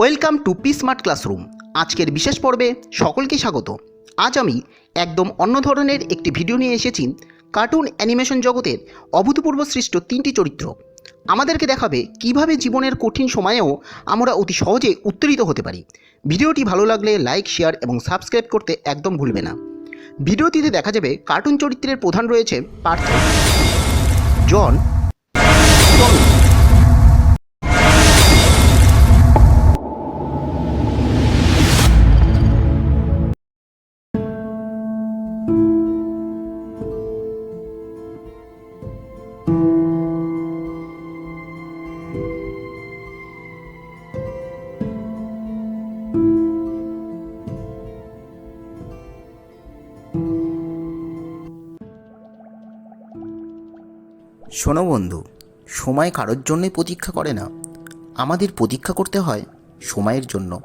Welcome to P smart classroom আজকের বিশেষ পর্বে সকলকে স্বাগত। আজ আমি একদম অন্য ধরনের একটি ভিডিও নিয়ে এসেছি কার্টুন অ্যানিমেশন জগতের অভূতপূর্ব সৃষ্ট তিনটি চরিত্র। আমাদেরকে দেখাবে কীভাবে জীবনের কঠিন সময়েও আমরা অতি সহজে উত্তরিত হতে পারি। ভিডিওটি ভালো লাগলে লাইক, শেয়ার এবং সাবস্ক্রাইব করতে একদম ভুলবে না। ভিডিওটিতে দেখা যাবে কার্টুন চরিত্রের প্রধান রয়েছে পার্থ। জন শোনো বন্ধু, সময় কারোর জন্যই প্রতীক্ষা করে না। আমাদের প্রতীক্ষা করতে হয় সময়ের জন্য।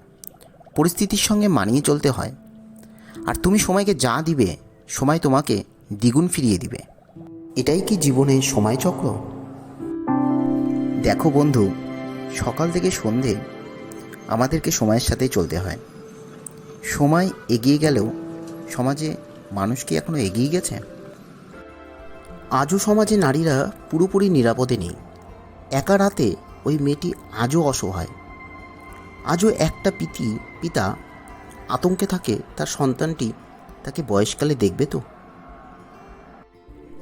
পরিস্থিতির সঙ্গে মানিয়ে চলতে হয়। আর তুমি সময়কে যা দিবে, সময় তোমাকে দ্বিগুণ ফিরিয়ে দিবে। এটাই কি জীবনের সময় চক্র? দেখো বন্ধু, সকাল থেকে সন্ধে আমাদেরকে সময়ের সাথে চলতে হয়। সময় এগিয়ে গেলেও সমাজে মানুষ কি এখনও এগিয়ে গেছে? আজও সমাজে নারীরা পুরোপুরি নিরাপদে নেই। একা রাতে ওই মেয়েটি আজও অসহায়। আজও একটা পিতি, পিতা আতঙ্কে থাকে, তার সন্তানটি তাকে বয়সকালে দেখবে তো?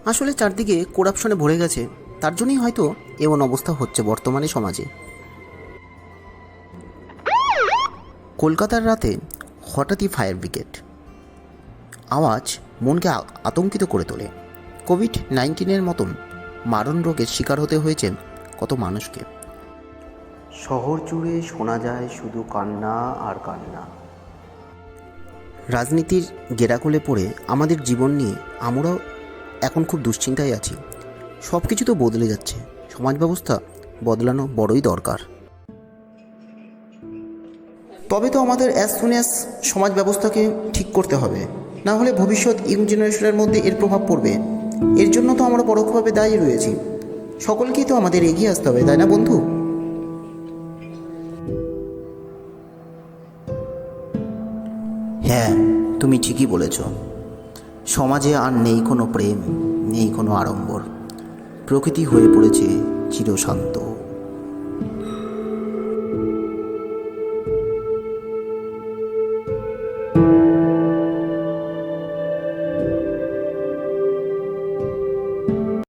আসলে চারদিকে করাপশনে ভরে গেছে, তার জন্যই হয়তো এমন অবস্থা হচ্ছে বর্তমানে সমাজে। কলকাতার রাতে হঠাৎই ফায়ার ব্রিগেড। আওয়াজ মনকে আতঙ্কিত করে তোলে। কোভিড নাইন্টিনের মতন মারণ রোগের শিকার হতে হয়েছে কত মানুষকে। শহর জুড়ে শোনা যায় শুধু কান্না আর কান্না। রাজনীতির গেরাকলে পড়ে আমাদের জীবন নিয়ে আমরাও এখন খুব দুশ্চিন্তায় আছি। সব কিছু তো বদলে যাচ্ছে। সমাজ ব্যবস্থা বদলানো বড়ই দরকার। তবে তো আমাদের অ্যাজ সুন অ্যাজ সমাজ ব্যবস্থাকে ঠিক করতে হবে। না হলে ভবিষ্যৎ ইয়ং জেনারেশনের মধ্যে এর প্রভাব পড়বে। এর জন্য তো আমরা পরোক্ষভাবে দায়ী রয়েছি। সকলকেই তো আমাদের এগিয়ে আসতে হবে, তাই না বন্ধু? হ্যাঁ তুমি ঠিকই বলেছ। সমাজে আর নেই কোনো প্রেম, নেই কোনো আড়ম্বর। প্রকৃতি হয়ে পড়েছে চিরশান্ত।